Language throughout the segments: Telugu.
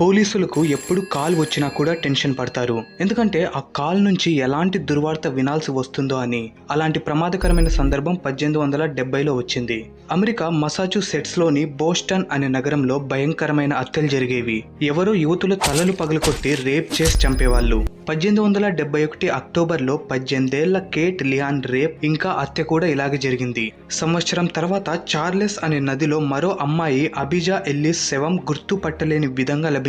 పోలీసులకు ఎప్పుడు కాల్ వచ్చినా కూడా టెన్షన్ పడతారు. ఎందుకంటే ఆ కాల్ నుంచి ఎలాంటి దుర్వార్త వినాల్సి వస్తుందో అని అలాంటి ప్రమాదకరమైన సందర్భం పద్దెనిమిది వందల డెబ్బైలో వచ్చింది. అమెరికా మసాచుసెట్స్లోని బోస్టన్ అనే నగరంలో భయంకరమైన హత్యలు జరిగేవి. ఎవరో యువతులు తలలు పగలకొట్టి రేప్ చేసి చంపేవాళ్ళు. పద్దెనిమిది వందల డెబ్బై ఒకటి అక్టోబర్లో పద్దెనిమిదేళ్ళ కేట్ లియాన్ రేప్ ఇంకా హత్య కూడా ఇలాగే జరిగింది. సంవత్సరం తర్వాత చార్లెస్ అనే నదిలో మరో అమ్మాయి అబిజా ఎల్లిస్ శవం గుర్తుపట్టలేని విధంగా లభించింది.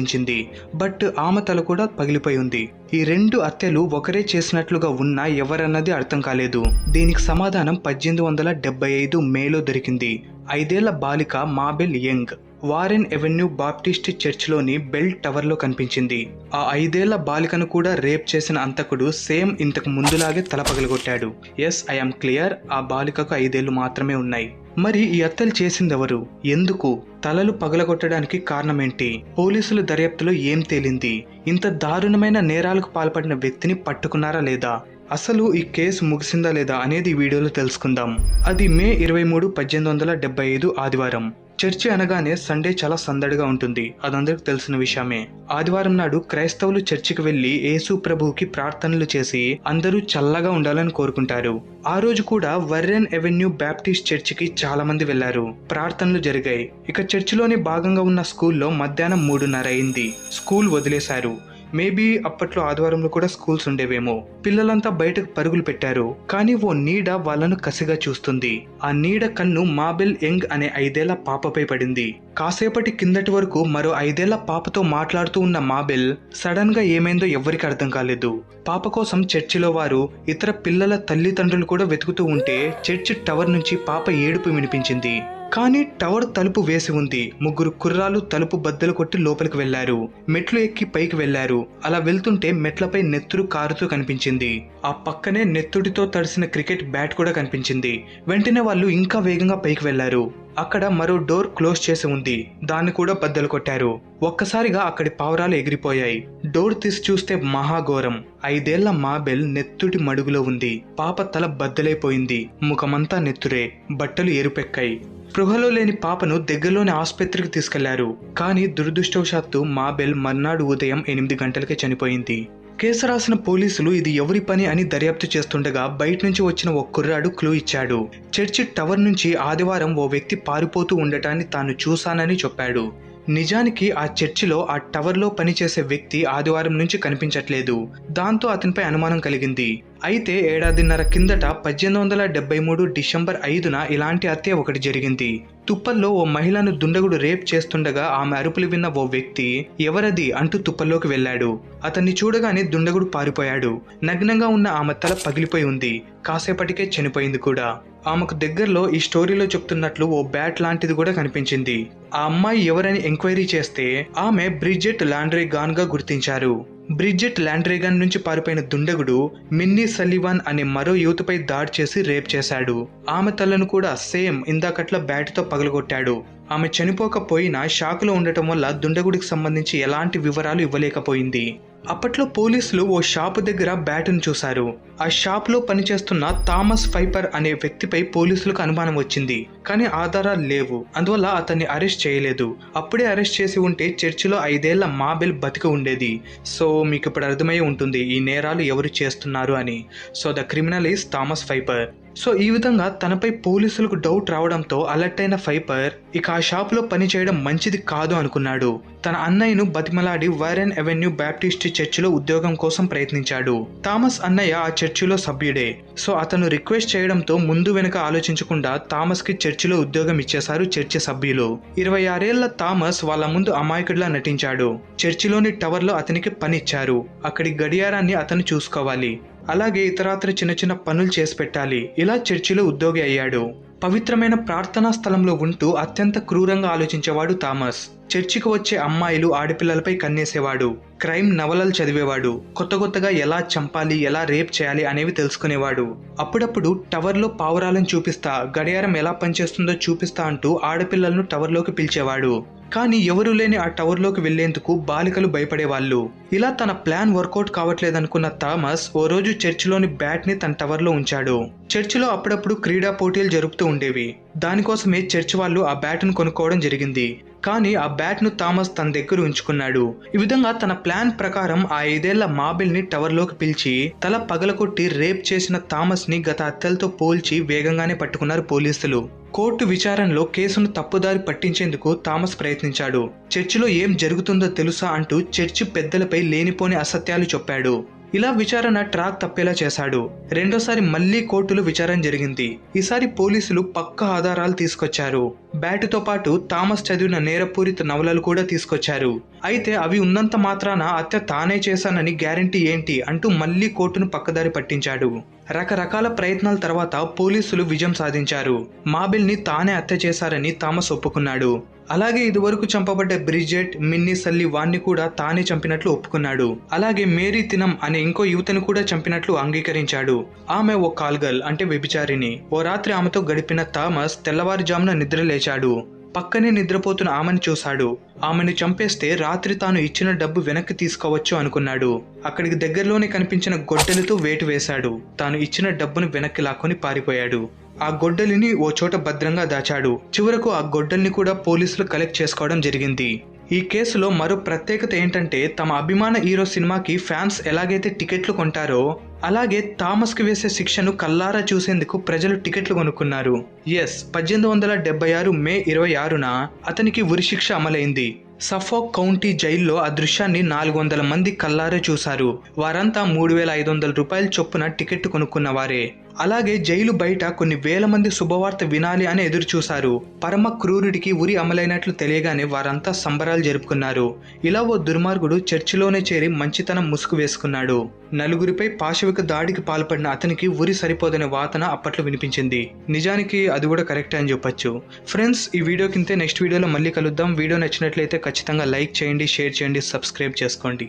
బట్ ఆమె తల కూడా పగిలిపోయి ఉంది. ఈ రెండు హత్యలు ఒకరే చేసినట్లుగా ఉన్నా ఎవరన్నది అర్థం కాలేదు. దీనికి సమాధానం పద్దెనిమిది వందల డెబ్బై ఐదు మేలో దొరికింది. ఐదేళ్ళ బాలిక Mabel Young. Warren Avenue Baptist చర్చ్లోని bell టవర్లో కనిపించింది. ఆ ఐదేళ్ళ బాలికను కూడా రేప్ చేసిన అంతకుడు సేమ్ ఇంతకు ముందులాగే తల పగలగొట్టాడు. Yes I'm clear. ఆ బాలికకు ఐదేళ్ళు మాత్రమే ఉన్నాయి. మరి ఈ హత్యలు చేసిందెవరు? ఎందుకు? తలలు పగలగొట్టడానికి కారణమేంటి? పోలీసుల దర్యాప్తులో ఏం తేలింది? ఇంత దారుణమైన నేరాలకు పాల్పడిన వ్యక్తిని పట్టుకున్నారా లేదా? అసలు ఈ కేసు ముగిసిందా లేదా అనేది వీడియోలో తెలుసుకుందాం. అది మే ఇరవై మూడు పద్దెనిమిది వందల డెబ్బై ఐదు ఆదివారం. చర్చి అనగానే సండే చాలా సందడిగా ఉంటుంది. అదందరికి తెలిసిన విషయమే. ఆదివారం నాడు క్రైస్తవులు చర్చికి వెళ్ళి యేసు ప్రభువుకి ప్రార్థనలు చేసి అందరూ చల్లగా ఉండాలని కోరుకుంటారు. ఆ రోజు కూడా వర్రెన్ ఎవెన్యూ బ్యాప్టిస్ట్ చర్చికి చాలా మంది వెళ్ళారు ప్రార్థనలు జరిగాయి. ఇక చర్చిలోని భాగంగా ఉన్న స్కూల్లో మధ్యాహ్నం మూడున్నర అయింది. స్కూల్ వదిలేశారు. మేబీ అప్పట్లో ఆదివారంలో కూడా స్కూల్స్ ఉండేవేమో. పిల్లలంతా బయటకు పరుగులు పెట్టారు. కానీ ఓ నీడ వాళ్ళను కసిగా చూస్తుంది. ఆ నీడ కన్ను మాబెల్ యంగ్ అనే ఐదేళ్ళ పాపపై పడింది. కాసేపటి కిందటి వరకు మరో ఐదేళ్ళ పాపతో మాట్లాడుతూ ఉన్న మాబెల్ సడన్గా ఏమైందో ఎవ్వరికి అర్థం కాలేదు. పాప కోసం చర్చిలో వారు ఇతర పిల్లల తల్లిదండ్రులు కూడా వెతుకుతూ ఉంటే చర్చి టవర్ నుంచి పాప ఏడుపు వినిపించింది. కానీ టవర్ తలుపు వేసి ఉంది. ముగ్గురు కుర్రాలు తలుపు బద్దలు కొట్టి లోపలికి వెళ్ళారు మెట్లు ఎక్కి పైకి వెళ్ళారు అలా వెళ్తుంటే మెట్లపై నెత్తురు కారుతూ కనిపించింది. ఆ పక్కనే నెత్తుడితో తడిసిన క్రికెట్ బ్యాట్ కూడా కనిపించింది. వెంటనే వాళ్ళు ఇంకా వేగంగా పైకి వెళ్ళారు అక్కడ మరో డోర్ క్లోజ్ చేసి ఉంది. దాన్ని కూడా బద్దలు కొట్టారు. ఒక్కసారిగా అక్కడి పావురాలు ఎగిరిపోయాయి. డోర్ తీసి చూస్తే మహాఘోరం ఐదేళ్ళ మాబెల్ నెత్తుటి మడుగులో ఉంది. పాప తల బద్దలైపోయింది. ముఖమంతా నెత్తురే. బట్టలు ఎరుపెక్కాయి స్పృహలో లేని పాపను దగ్గరలోని ఆసుపత్రికి తీసుకెళ్ళారు. కానీ దురదృష్టవశాత్తు మాబెల్ మర్నాడు ఉదయం ఎనిమిది గంటలకే చనిపోయింది. కేసు రాసిన పోలీసులు ఇది ఎవరి పని అని దర్యాప్తు చేస్తుండగా బయట నుంచి వచ్చిన ఓ కుర్రాడు క్లూ ఇచ్చాడు. చర్చి టవర్ నుంచి ఆదివారం ఓ వ్యక్తి పారిపోతూ ఉండటాన్ని తాను చూశానని చెప్పాడు. నిజానికి ఆ చర్చిలో ఆ టవర్లో పనిచేసే వ్యక్తి ఆదివారం నుంచి కనిపించట్లేదు. దాంతో అతనిపై అనుమానం కలిగింది. అయితే ఏడాదిన్నర కిందట పద్దెనిమిది వందల డెబ్బై మూడు డిసెంబర్ ఐదున ఇలాంటి హత్య ఒకటి జరిగింది. తుప్పల్లో ఓ మహిళను దుండగుడు రేప్ చేస్తుండగా ఆమె అరుపులు విన్న ఓ వ్యక్తి ఎవరది? అంటూ తుప్పల్లోకి వెళ్ళాడు. అతన్ని చూడగానే దుండగుడు పారిపోయాడు. నగ్నంగా ఉన్న ఆమె తల పగిలిపోయి ఉంది. కాసేపటికే చనిపోయింది కూడా. ఆమెకు దగ్గరలో ఈ స్టోరీలో చెప్తున్నట్లు ఓ బ్యాట్ లాంటిది కూడా కనిపించింది. ఆ అమ్మాయి ఎవరని ఎంక్వైరీ చేస్తే ఆమె బ్రిడ్జెట్ లాండ్రీ గాన్గా గుర్తించారు. బ్రిడ్జెట్ ల్యాండ్రీగన్ నుంచి పారిపోయిన దుండగుడు మిన్నీ సలీవాన్ అనే మరో యూత్పై దాడి చేసి రేప్ చేశాడు. ఆమె తలను కూడా సేమ్ ఇందాకట్ల బ్యాట్తో పగలగొట్టాడు. ఆమె చనిపోకపోయినా షాకులో ఉండటం వల్ల దుండగుడికి సంబంధించి ఎలాంటి వివరాలు ఇవ్వలేకపోయింది. అప్పట్లో పోలీసులు ఓ షాపు దగ్గర బ్యాటును చూశారు. ఆ షాప్లో పనిచేస్తున్న థామస్ ఫైపర్ అనే వ్యక్తిపై పోలీసులకు అనుమానం వచ్చింది. కానీ ఆధారాలు లేవు. అందువల్ల అతన్ని అరెస్ట్ చేయలేదు. అప్పుడే అరెస్ట్ చేసి ఉంటే చర్చిలో ఐదేళ్ళ మాబెల్ బతికి ఉండేది. సో మీకు ఇప్పుడు అర్థమై ఉంటుంది ఈ నేరాలు ఎవరు చేస్తున్నారు అని. So the criminal is Thomas Piper. So ఈ విధంగా తనపై పోలీసులకు డౌట్ రావడంతో అలర్ట్ అయిన ఫైపర్ ఇక ఆ షాపులో పనిచేయడం మంచిది కాదు అనుకున్నాడు. తన అన్నయ్యను బతిమలాడి వైరన్ అవెన్యూ బ్యాప్టిస్ట్ చర్చిలో ఉద్యోగం కోసం ప్రయత్నించాడు. థామస్ అన్నయ్య ఆ చర్చిలో సభ్యుడే. సో అతను రిక్వెస్ట్ చేయడంతో ముందు వెనుక ఆలోచించకుండా థామస్కి చర్చిలో ఉద్యోగం ఇచ్చేశారు చర్చి సభ్యులు. ఇరవై ఆరేళ్ళ థామస్ వాళ్ళ ముందు అమాయకుడిలా నటించాడు. చర్చిలోని టవర్లో అతనికి పని ఇచ్చారు. అక్కడి గడియారాన్ని అతను చూసుకోవాలి. అలాగే ఇతరాత్ర చిన్న చిన్న పనులు చేసి పెట్టాలి. ఇలా చర్చిలో ఉద్యోగి అయ్యాడు. పవిత్రమైన ప్రార్థనా స్థలంలో ఉంటూ అత్యంత క్రూరంగా ఆలోచించేవాడు థామస్. చర్చికి వచ్చే అమ్మాయిలు ఆడపిల్లలపై కన్నేసేవాడు. క్రైమ్ నవలలు చదివేవాడు. కొత్త కొత్తగా ఎలా చంపాలి ఎలా రేప్ చేయాలి అనేవి తెలుసుకునేవాడు. అప్పుడప్పుడు టవర్లో పావురాలను చూపిస్తా గడియారం ఎలా పనిచేస్తుందో చూపిస్తా అంటూ ఆడపిల్లలను టవర్లోకి పిలిచేవాడు. కానీ ఎవరూ లేని ఆ టవర్లోకి వెళ్ళేందుకు బాలికలు భయపడేవాళ్ళు. ఇలా తన ప్లాన్ వర్కౌట్ కావట్లేదనుకున్న థామస్ ఓ రోజు చర్చిలోని బ్యాట్ని తన టవర్లో ఉంచాడు. చర్చిలో అప్పుడప్పుడు క్రీడా పోటీలు జరుపుతూ ఉండేవి. దానికోసమే చర్చ్ వాళ్ళు ఆ బ్యాట్ను కొనుక్కోవడం జరిగింది. కానీ ఆ బ్యాట్ను థామస్ తన దగ్గర ఉంచుకున్నాడు. ఈ విధంగా తన ప్లాన్ ప్రకారం ఆ ఐదేళ్ళ మాబిల్ని టవర్లోకి పిలిచి తల పగలకొట్టి రేప్ చేసిన థామస్ని గత హత్యలతో పోల్చి వేగంగానే పట్టుకున్నారు పోలీసులు. కోర్టు విచారణలో కేసును తప్పుదారి పట్టించేందుకు థామస్ ప్రయత్నించాడు. చర్చిలో ఏం జరుగుతుందో తెలుసా అంటూ చర్చి పెద్దలపై లేనిపోని అసత్యాలు చెప్పాడు. ఇలా విచారణ ట్రాక్ తప్పేలా చేశాడు. రెండోసారి మళ్ళీ కోర్టులో విచారణ జరిగింది. ఈసారి పోలీసులు పక్క ఆధారాలు తీసుకొచ్చారు. బ్యాటుతో పాటు థామస్ చదివిన నేరపూరిత నవలలు కూడా తీసుకొచ్చారు. అయితే అవి ఉన్నంత మాత్రాన హత్య తానే చేశానని గ్యారంటీ ఏంటి అంటూ మళ్ళీ కోర్టును పక్కదారి పట్టించాడు. రకరకాల ప్రయత్నాల తర్వాత పోలీసులు విజయం సాధించారు. మాబిల్ని తానే హత్య చేశారని థామస్ ఒప్పుకున్నాడు. అలాగే ఇదివరకు చంపబడ్డ బ్రిజెట్ మిన్నీ సల్లి వాణ్ణి కూడా తానే చంపినట్లు ఒప్పుకున్నాడు. అలాగే మేరీ తినం అనే ఇంకో యువతను కూడా చంపినట్లు అంగీకరించాడు. ఆమె ఓ కాల్గల్ అంటే వ్యభిచారిని ఓ రాత్రి ఆమెతో గడిపిన థామస్ తెల్లవారుజామున నిద్ర లేచాడు. పక్కనే నిద్రపోతున్న ఆమెను చూశాడు. ఆమెను చంపేస్తే రాత్రి తాను ఇచ్చిన డబ్బు వెనక్కి తీసుకోవచ్చు అనుకున్నాడు. అక్కడికి దగ్గరలోనే కనిపించిన గొడ్డలతో వేటు వేశాడు. తాను ఇచ్చిన డబ్బును వెనక్కి లాక్కొని పారిపోయాడు. ఆ గొడ్డలిని ఓ చోట భద్రంగా దాచాడు. చివరకు ఆ గొడ్డల్ని కూడా పోలీసులు కలెక్ట్ చేసుకోవడం జరిగింది. ఈ కేసులో మరో ప్రత్యేకత ఏంటంటే తమ అభిమాన హీరో సినిమాకి ఫ్యాన్స్ ఎలాగైతే టికెట్లు కొంటారో అలాగే థామస్కి వేసే శిక్షను కల్లారా చూసేందుకు ప్రజలు టికెట్లు కొనుక్కున్నారు. ఎస్ పద్దెనిమిది వందల డెబ్బై ఆరు మే ఇరవై ఆరున అతనికి ఉరిశిక్ష అమలైంది. సఫోక్ కౌంటీ జైల్లో ఆ దృశ్యాన్ని నాలుగు వందల మంది కల్లారే చూశారు. వారంతా మూడు వేల ఐదు వందల రూపాయల చొప్పున టికెట్ కొనుక్కున్న వారే. అలాగే జైలు బయట కొన్ని వేల మంది శుభవార్త వినాలి అని ఎదురుచూశారు పరమ క్రూరుడికి ఉరి అమలైనట్లు తెలియగానే వారంతా సంబరాలు జరుపుకున్నారు. ఇలా ఓ దుర్మార్గుడు చర్చిలోనే చేరి మంచితనం ముసుగు వేసుకున్నాడు. నలుగురిపై పాశవిక దాడికి పాల్పడిన అతనికి ఉరి సరిపోదనే వాతన అప్పట్లో వినిపించింది. నిజానికి అది కూడా కరెక్ట్ అని చెప్పొచ్చు. ఫ్రెండ్స్ ఈ వీడియో కింద నెక్స్ట్ వీడియోలో మళ్ళీ కలుద్దాం. వీడియో నచ్చినట్లయితే ఖచ్చితంగా లైక్ చేయండి షేర్ చేయండి సబ్స్క్రైబ్ చేసుకోండి.